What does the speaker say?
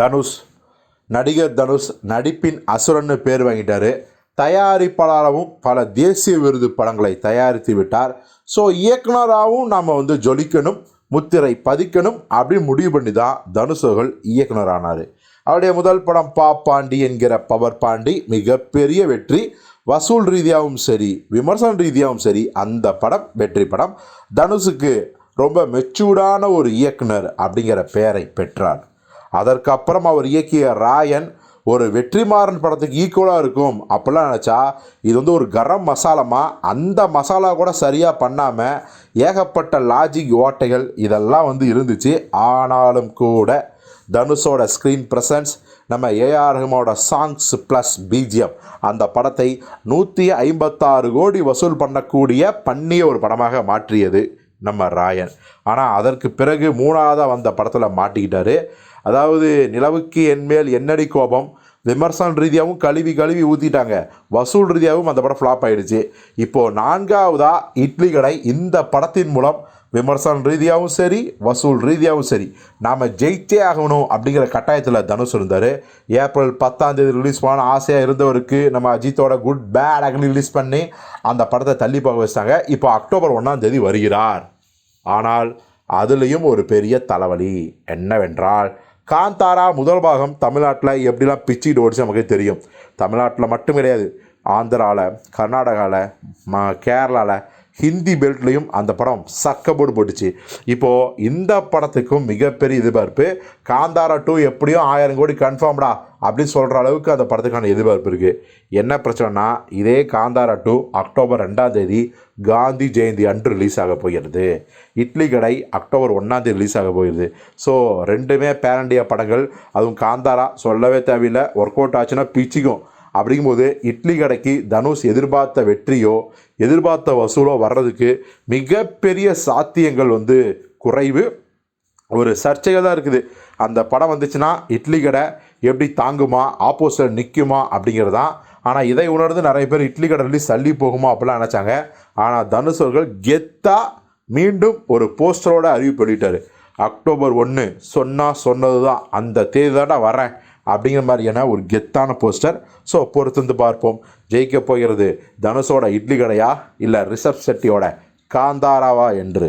தனுஷ் நடிகர் தனுஷ் நடிப்பின் அசுரன்னு பேர் வாங்கிட்டாரு. தயாரிப்பாளராகவும் பல தேசிய விருது படங்களை தயாரித்து விட்டார். ஸோ இயக்குனராகவும் நாம் வந்து ஜொலிக்கணும் முத்திரை பதிக்கணும் அப்படின்னு முடிவு பண்ணி தான் தனுஷர்கள் இயக்குனரானார். அவருடைய முதல் படம் பா பாண்டி என்கிற பவர் பாண்டி மிகப்பெரிய வெற்றி. வசூல் ரீதியாகவும் சரி விமர்சன ரீதியாகவும் சரி அந்த படம் வெற்றி படம். தனுஷுக்கு ரொம்ப மெச்சூர்டான ஒரு இயக்குனர் அப்படிங்கிற பெயரை பெற்றார். அதற்கப்புறம் அவர் இயக்கிய ராயன் ஒரு வெற்றிமாறன் படத்துக்கு ஈக்குவலாக இருக்கும். அப்படிலாம் நினச்சா இது வந்து ஒரு கரம் மசாலாமா? அந்த மசாலா கூட சரியாக பண்ணாமல் ஏகப்பட்ட லாஜிக் ஓட்டைகள் இதெல்லாம் வந்து இருந்துச்சு. ஆனாலும் கூட தனுஷோட ஸ்க்ரீன் ப்ரெசன்ஸ் நம்ம ஏஆர் ரஹ்மானோட சாங்ஸ் ப்ளஸ் பிஜிஎம் அந்த படத்தை நூற்றி ஐம்பத்தாறு கோடி வசூல் பண்ணக்கூடிய பண்ணிய ஒரு படமாக மாற்றியது நம்ம ராயன். ஆனால் அதற்கு பிறகு மூணாவதாக வந்த படத்தில் மாட்டிக்கிட்டாரு. அதாவது நிலவுக்கு என்மேல் என்னடி கோபம்? விமர்சன ரீதியாகவும் கழுவி கழுவி ஊற்றிட்டாங்க வசூல் ரீதியாகவும் அந்த படம் ஃப்ளாப் ஆகிடுச்சு இப்போது நான்காவதாக இட்லி கடை இந்த படத்தின் மூலம் விமர்சன ரீதியாகவும் சரி வசூல் ரீதியாகவும் சரி. நாம் ஜெயித்தே ஆகணும் அப்படிங்கிற கட்டாயத்தில் தனுஷ் இருந்தார். ஏப்ரல் பத்தாம் தேதி ரிலீஸ் பண்ண ஆசையாக இருந்தவருக்கு நம்ம அஜித்தோட குட் பேட் அக்னி ரிலீஸ் பண்ணி அந்த படத்தை தள்ளி போக வச்சாங்க இப்போ அக்டோபர் ஒன்றாம் தேதி வருகிறார். ஆனால் அதுலேயும் ஒரு பெரிய தலைவலி என்னவென்றால் காந்தாரா முதல் பாகம் தமிழ்நாட்டில் எப்படிலாம் பிச்சுக்கிட்டு ஓடிச்சு நமக்கு தெரியும். தமிழ்நாட்டில் மட்டும் கிடையாது ஆந்திராவில் கர்நாடகாவில் ம கேரளாவில் ஹிந்தி பெல்ட்லேயும் அந்த படம் சக்கபோடு போட்டுச்சு. இப்போது இந்த படத்துக்கும் மிகப்பெரிய எதிர்பார்ப்பு காந்தாரா டூ எப்படியும் ஆயிரம் கோடி கன்ஃபார்ம்டா அப்படின்னு சொல்கிற அளவுக்கு அந்த படத்துக்கான எதிர்பார்ப்பு இருக்குது என்ன பிரச்சனைனா இதே காந்தாரா டூ அக்டோபர் ரெண்டாம் தேதி காந்தி ஜெயந்தி அன்று ரிலீஸ் ஆக போகிறது. இட்லி கடை அக்டோபர் ஒன்றாம் தேதி ரிலீஸ் ஆக போகிறது. ஸோ ரெண்டுமே பேரண்டிய படங்கள். அதுவும் காந்தாரா சொல்லவே தேவையில்லை. ஒர்க் அவுட் ஆச்சுன்னா பிச்சுக்கும். அப்படிங்கும்போது இட்லி கடைக்கு தனுஷ் எதிர்பார்த்த வெற்றியோ எதிர்பார்த்த வசூலோ வர்றதுக்கு மிகப்பெரிய சாத்தியங்கள் வந்து குறைவு. ஒரு சர்ச்சையாக தான் இருக்குது. அந்த படம் வந்துச்சுன்னா இட்லி கடை எப்படி தாங்குமா ஆப்போசிட்டில் நிற்குமா அப்படிங்கிறது தான் ஆனால் இதை உணர்ந்து நிறைய பேர் இட்லி கடை ரிலீஸ் தள்ளி போகுமா அப்படிலாம் நினச்சாங்க. ஆனால் தனுஷ் அவர்கள் கெத்தாக மீண்டும் ஒரு போஸ்டரோட அறிவிப்பு வெளியிட்டார். அக்டோபர் ஒன்று சொன்னால் சொன்னது தான் அந்த தேதி தாண்டா வரேன் அப்படிங்கிற மாதிரியான ஒரு கெத்தான போஸ்டர் ஸோ பொறுத்திருந்து பார்ப்போம். ஜெயிக்க போகிறது தனுஷோட இட்லி கடையா? இல்லை ரிஷப் செட்டியோட காந்தாராவா என்று?